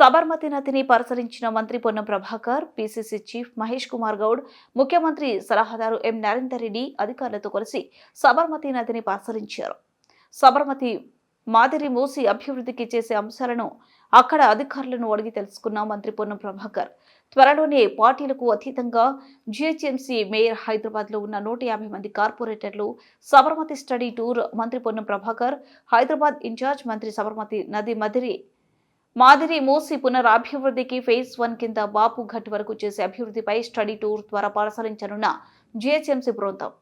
సబర్మతి నదిని పరిశీలించిన మంత్రి పొన్నం ప్రభాకర్ పిసిసి చీఫ్ మహేష్ కుమార్ గౌడ్ ముఖ్యమంత్రి సలహాదారు ఎం నరేందర్ రెడ్డి అధికారులతో కలిసి సబర్మతి నదిని పరిశీలించారు సబర్మతి మాదిరి మూసి అభివృద్ధికి చేసే అంశాలను అక్కడ అధికారులను అడిగి తెలుసుకున్న మంత్రి పొన్నం ప్రభాకర్ త్వరలోనే పార్టీలకు అతీతంగా జిహెచ్ఎంసీ మేయర్ హైదరాబాద్లో ఉన్న నూట యాభై మంది కార్పొరేటర్లు సబర్మతి స్టడీ టూర్ మంత్రి పొన్నం ప్రభాకర్ హైదరాబాద్ ఇన్ఛార్జ్ మంత్రి సబర్మతి నది మదిరి మాదిరి మూసి పునరాభివృద్ధికి ఫేజ్ వన్ కింద బాపు ఘట్ వరకు చేసే అభివృద్ధిపై స్టడీ టూర్ ద్వారా పరిశీలించనున్న జిహెచ్ఎంసీ బృందం.